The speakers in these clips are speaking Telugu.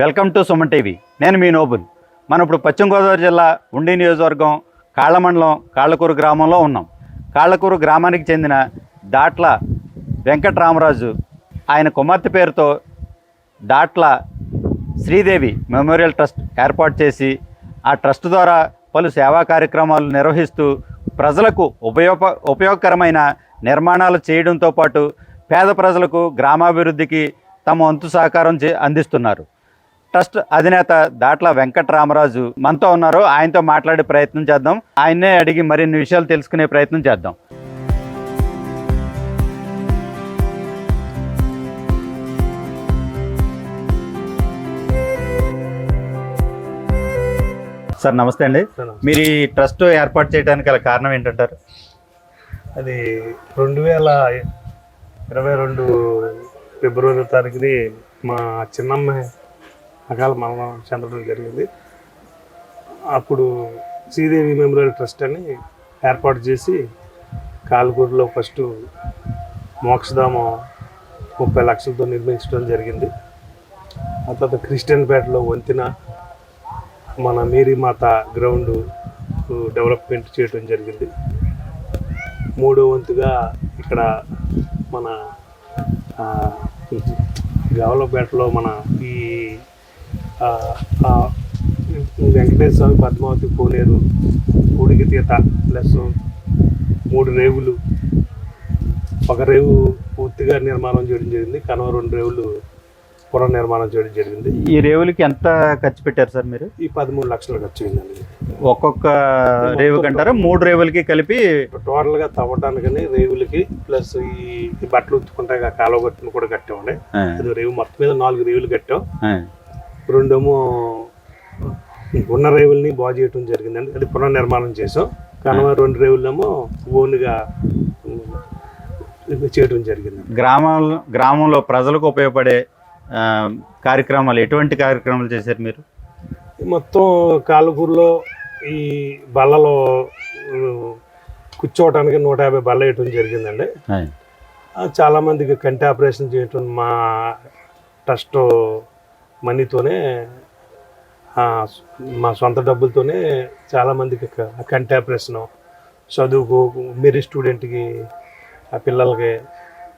Welcome to Suman TV. నేను మీ నోబుల్. మనం ఇప్పుడు పశ్చిమ గోదావరి జిల్లా ఉండి నియోజకవర్గం కాళ్ళ మండలం కాళ్ళకూరు గ్రామంలో ఉన్నాం. కాళ్ళకూరు గ్రామానికి చెందిన దాట్ల వెంకటరామరాజు ఆయన కుమార్తె పేరుతో దాట్ల శ్రీదేవి మెమోరియల్ ట్రస్ట్ ఏర్పాటు చేసి ఆ ట్రస్ట్ ద్వారా పలు సేవా కార్యక్రమాలు నిర్వహిస్తూ ప్రజలకు ఉపయోగ ఉపయోగకరమైన నిర్మాణాలు చేయడంతో పాటు పేద ప్రజలకు గ్రామాభివృద్ధికి తమ వంతు సహకారం చే అందిస్తున్నారు. ట్రస్ట్ అధినేత దాట్ల వెంకటరామరాజు మనతో ఉన్నారు ఆయనతో మాట్లాడే ప్రయత్నం చేద్దాం. ఆయన్నే అడిగి మరిన్ని విషయాలు తెలుసుకునే ప్రయత్నం చేద్దాం. సార్ నమస్తే అండి. మీరు ఈ ట్రస్ట్ ఏర్పాటు చేయడానికి గల కారణం ఏంటంటారు? అది రెండు వేల ఇరవై రెండు ఫిబ్రవరి తారీఖుని మా చిన్నమ్మాయి అకాల మరణం చెందడం జరిగింది. అప్పుడు శ్రీదేవి మెమోరియల్ ట్రస్ట్ అని ఏర్పాటు చేసి కాలుగూరులో ఫస్ట్ మోక్షధామం ముప్పై లక్షలతో నిర్మించడం జరిగింది. ఆ తర్వాత క్రిస్టియన్పేటలో వంతెన మన మేరీమాత గ్రౌండ్ డెవలప్మెంట్ చేయడం జరిగింది. మూడో వంతుగా ఇక్కడ మన గవలపేటలో గావలపేటలో మన ఈ వెంకటేశ్వర స్వామి పద్మావతి కోనేరు ఊడికి తీత ప్లస్ మూడు రేవులు. ఒక రేవు పూర్తిగా నిర్మాణం చేయడం జరిగింది కనుమ రెండు రేవులు పునః నిర్మాణం చేయడం జరిగింది. ఈ రేవులకి ఎంత ఖర్చు పెట్టారు సార్ మీరు? ఈ పదమూడు లక్షలు ఖర్చు అయిందండి. ఒక్కొక్క రేవు కంటారా? మూడు రేవులకి కలిపి టోటల్గా తవ్వడానికని రేవులకి ప్లస్ ఈ బట్టలు ఉత్తుకుంటాయి కాలువ గట్టును కూడా కట్టామండి. రేవు మొత్తం మీద నాలుగు రేవులు కట్టాం. రెండేమో ఉన్న రేవుల్ని బాగు చేయటం జరిగిందండి. అది పునర్నిర్మాణం చేసాం కనుమ రెండు రేవులేమో ఓన్గా చేయటం జరిగింది. గ్రామాల్లో గ్రామంలో ప్రజలకు ఉపయోగపడే కార్యక్రమాలు ఎటువంటి కార్యక్రమాలు చేశారు మీరు? మొత్తం కాలుకూరులో ఈ బల్లలో ఉమ్, కూర్చోవటానికి నూట యాభై బల్ల వేయటం జరిగిందండి. ఆ, ఆ, చాలా మందికి కంటి ఆపరేషన్ చేయటం మా ట్రస్ట్ మనీతోనే మా సొంత డబ్బులతోనే చాలా మందికి క- కంటి ఆపరేషన్ చదువుకు మెరీ స్టూడెంట్కి ఆ పిల్లలకి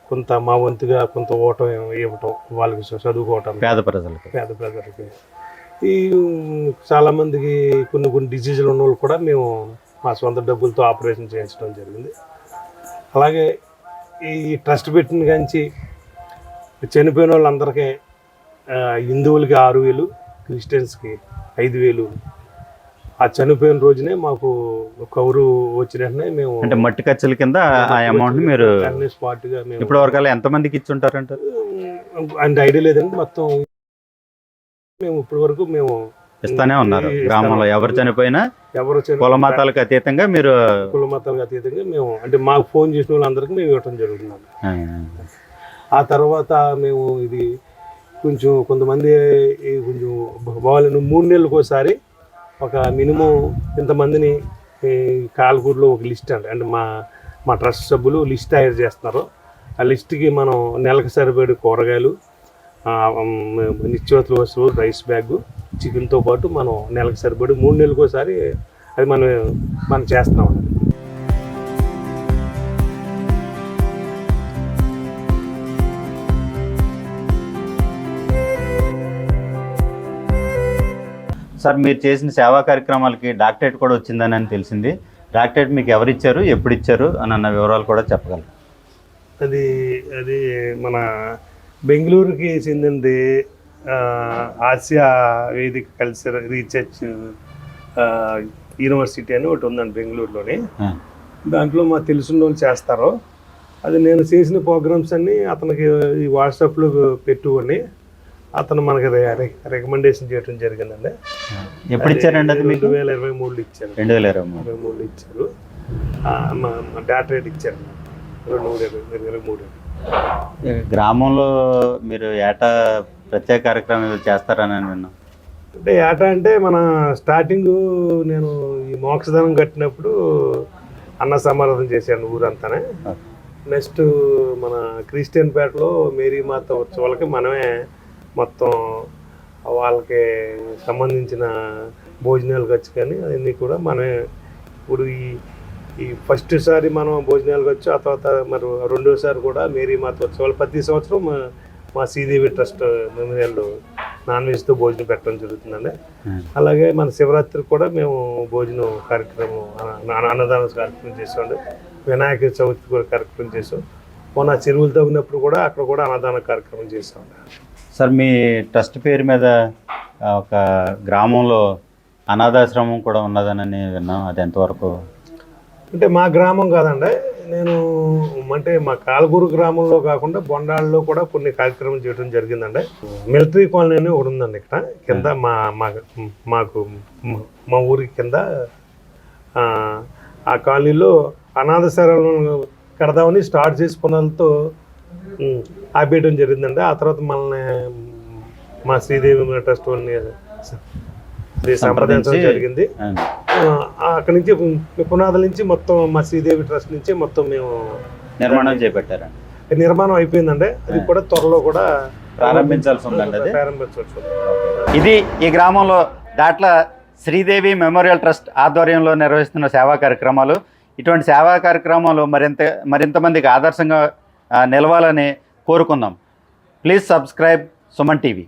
కొంత మా వంతుగా కొంత ఓటం ఇవ్వటం వాళ్ళకి చదువుకోవటం. పేద ప్రజలకు. పేద ప్రజలకి. ఈ ఉమ్, చాలా మందికి కొన్ని కొన్ని డిసీజులు ఉన్న వాళ్ళు కూడా మేము మా సొంత డబ్బులతో ఆపరేషన్ చేయించడం జరిగింది. అలాగే ఈ ట్రస్ట్ పెట్టిన కాంచి చనిపోయిన వాళ్ళందరికీ హిందువులకి ఆరు వేలు క్రిస్టియన్స్కి ఐదు వేలు. ఆ చనిపోయిన రోజునే మాకు కౌరు వచ్చిన వెంటనే మేము అంటే మట్టి ఖర్చుల కింద ఆ అమౌంట్ మీరు స్పాట్గా మేము ఇప్పటి వరకు ఎంత మందికి ఇచ్చి ఉంటారంటారు అంటే ఐడియా లేదండి. మొత్తం మేము ఇప్పటి వరకు మేము ఇస్తానే ఉన్నారు. గ్రామంలో ఎవరు చనిపోయినా ఎవరు చనిపోయినా కుల మతాలకు అతీతంగా మీరు కుల మతాలకు అతీతంగా మేము అంటే మాకు ఫోన్ చేసిన వాళ్ళందరికీ మేము ఇవ్వటం జరుగుతుంది. ఆ తర్వాత మేము ఇది కొంచెం కొంతమంది ఈ కొంచెం వాళ్ళను మూడు నెలలకు ఒకసారి ఒక మినిమం ఇంతమందిని కాలకూరులో ఒక లిస్ట్ అండి. అంటే మా మా ట్రస్ట్ సభ్యులు లిస్ట్ తయారు చేస్తున్నారు. ఆ లిస్ట్కి మనం నెలకు సరిపడే కూరగాయలు ఆ, వస్తువులు రైస్ బ్యాగ్ చికెన్తో పాటు మనం నెలకు సరిపడి మూడు నెలలకు ఒకసారి అది మనం మనం చేస్తున్నాం సార్ మీరు చేసిన సేవా కార్యక్రమాలకి డాక్టరేట్ కూడా వచ్చిందని అని తెలిసింది. డాక్టరేట్ మీకు ఎవరు ఇచ్చారు ఎప్పుడు ఇచ్చారు అని అన్న వివరాలు కూడా చెప్పగలరు అది అది మన బెంగళూరుకి చెందింది ఆసియా వేదిక కల్చర్ రీసెర్చ్ యూనివర్సిటీ అని ఒకటి ఉందండి బెంగళూరులోని. దాంట్లో మా తెలిసిన వాళ్ళు చేస్తారు. అది నేను చేసిన ప్రోగ్రామ్స్ అన్ని అతనికి ఈ వాట్సాప్లో పెట్టుకొని అతను మనకి రికమెండేషన్ చేయడం జరిగిందండి. ఎప్పుడు ఇచ్చారండి అది మీకు? రెండు వేల ఇరవై మూడులో ఇచ్చారు. రెండు వేల ఇరవై ఇరవై మూడులో ఇచ్చారు. మా డాక్టరేట్ ఇచ్చారు రెండు మూడు ఇరవై ఇరవై మూడు గ్రామంలో మీరు ఏటా ప్రత్యేక కార్యక్రమం ఏదో చేస్తారని విన్నాం అంటే ఏటా అంటే మన స్టార్టింగ్ నేను ఈ మోక్షధనం కట్టినప్పుడు అన్న సమారాధన చేశాను ఊరంతానే. నెక్స్ట్ మన క్రిస్టియన్ పేటలో మేరీ మాత ఉత్సవాలకి మనమే మొత్తం వాళ్ళకి సంబంధించిన భోజనాలు ఖర్చు కానీ అవన్నీ కూడా మనమే. ఇప్పుడు ఈ ఈ ఫస్ట్ సారి మనం భోజనాలు ఖర్చు ఆ తర్వాత మరి రెండోసారి కూడా మేరీ మాత ఉత్సవాలు. ప్రతి సంవత్సరం మా మా శ్రీదేవి ట్రస్ట్ మెమోరియల్ నాన్ వెజ్తో భోజనం పెట్టడం జరుగుతుందండి. అలాగే మన శివరాత్రికి కూడా మేము భోజనం కార్యక్రమం అన్న- అన్నదాన కార్యక్రమం చేసామండి వినాయక చవితి కూడా కార్యక్రమం చేసాం మొన్న చెరువులు తవ్వినప్పుడు కూడా అక్కడ కూడా అన్నదాన కార్యక్రమం చేసాం సార్ మీ ట్రస్ట్ పేరు మీద ఒక గ్రామంలో అనాథాశ్రమం కూడా ఉన్నదని విన్నాం. అది ఎంతవరకు? అంటే మా గ్రామం కాదండి. నేను అంటే మా కాలగూరు గ్రామంలో కాకుండా బొండాళ్ళలో కూడా కొన్ని కార్యక్రమం చేయడం జరిగిందండి. మిలిటరీ కాలనీ అని ఒకటి ఉందండి ఇక్కడ. కింద మా మాకు మా- ఊరి కింద ఆ, కాలనీలో అనాథ శరణాలను కడదామని స్టార్ట్ చేసి పునాలతో ఉమ్, ఆపేయడం జరిగిందండి. ఆ తర్వాత మనల్ని మా శ్రీదేవి ట్రస్ట్ వాళ్ళని సంప్రదించడం సంప్రదించి- జరిగింది. అక్కడి నుంచి పునాదుల నుంచి మొత్తం మా శ్రీదేవి ట్రస్ట్ నుంచి మొత్తం మేము నిర్మాణం చేపట్టారండి. నిర్మాణం అయిపోయిందండి. అది కూడా త్వరలో కూడా ప్రారంభించాల్సి ఉందండి అది? ప్రారంభించవచ్చు ఇది ఈ గ్రామంలో దాట్ల శ్రీదేవి మెమోరియల్ ట్రస్ట్ ఆధ్వర్యంలో నిర్వహిస్తున్న సేవా కార్యక్రమాలు. ఇటువంటి సేవా కార్యక్రమాలు మరింత మరింత మందికి ఆదర్శంగా నిలవాలని కోరుకుందాం. Please subscribe Suman TV.